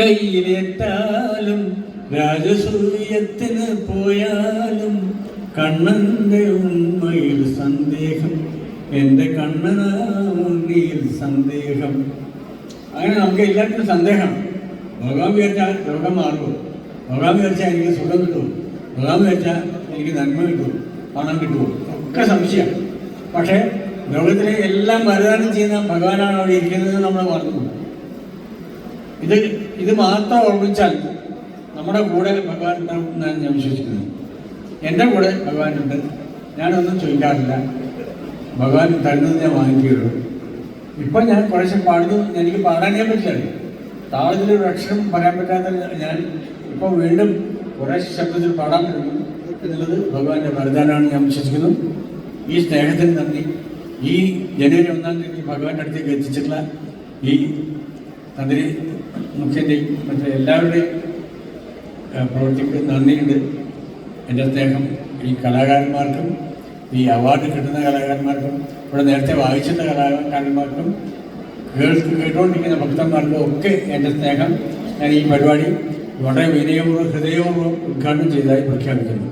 കയ്യിലേറ്റാലും രാജസൂയത്തിന് പോയാലും കണ്ണന്റെ ഉമ്മയിൽ സന്ദേഹം എന്റെ കണ്ണനാ ഉണ്ണിയിൽ സന്ദേഹം. അങ്ങനെ നമുക്ക് എല്ലാവർക്കും സന്ദേഹം. ഭഗവാൻ വിചാരിച്ചാൽ രോഗം മാറുമോ ഭഗവാൻ വിചാരിച്ചാൽ എനിക്ക് സുഖം കിട്ടുമോ ഭഗവാൻ വിചാരിച്ചാൽ എനിക്ക് നന്മ കിട്ടുമോ പണം കിട്ടുമോ ഒക്കെ സംശയം. പക്ഷേ ലോകത്തിലെ എല്ലാം വരദാനം ചെയ്യുന്ന ഭഗവാനാണ് അവിടെ ഇരിക്കുന്നത് നമ്മൾ മറന്നു ഇത് ഇത് മാത്രം ഓർമ്മിച്ചാൽ നമ്മുടെ കൂടെ ഭഗവാൻ ഉണ്ടാവും ഞാൻ വിശ്വസിക്കുന്നത്. എന്റെ കൂടെ ഭഗവാനുണ്ട് ഞാനൊന്നും ചോദിക്കാറില്ല. ഭഗവാൻ തരുന്നത് ഞാൻ വാങ്ങിക്കുകയുള്ളൂ. ഇപ്പം ഞാൻ കുറേശ്ശെ പാടുന്നു. എനിക്ക് പാടാനേ പറ്റില്ല. താളത്തിലൊരു അക്ഷരം പറയാൻ പറ്റാത്ത ഞാൻ ഇപ്പോൾ വീണ്ടും കുറേ ശബ്ദത്തിൽ പാടാൻ പറ്റുന്നു എന്നുള്ളത് ഭഗവാന്റെ വരദാനാണ് ഞാൻ വിശ്വസിക്കുന്നു. ഈ സ്നേഹത്തിന് നന്ദി. ഈ ജനുവരി ഒന്നാം തീയതി ഭഗവാന്റെ അടുത്തേക്ക് എത്തിച്ചിട്ടുള്ള ഈ തന്ത്രി മുഖ്യന്റെയും മറ്റേ എല്ലാവരുടെയും പ്രവർത്തിക്ക് നന്ദിയുണ്ട്. എന്റെ സ്നേഹം ഈ കലാകാരന്മാർക്കും ഈ അവാർഡ് കിട്ടുന്ന കലാകാരന്മാർക്കും ഇവിടെ നേരത്തെ വായിച്ചിരുന്ന കലാകാരന്മാർക്കും കേൾക്ക് കേട്ടുകൊണ്ടിരിക്കുന്ന ഭക്തന്മാർക്കും ഒക്കെ എന്റെ സ്നേഹം. ഞാൻ ഈ പരിപാടി വളരെ വിനയപൂർവം ഹൃദയപൂർവം ഉദ്ഘാടനം ചെയ്തതായി പ്രഖ്യാപിക്കുന്നു.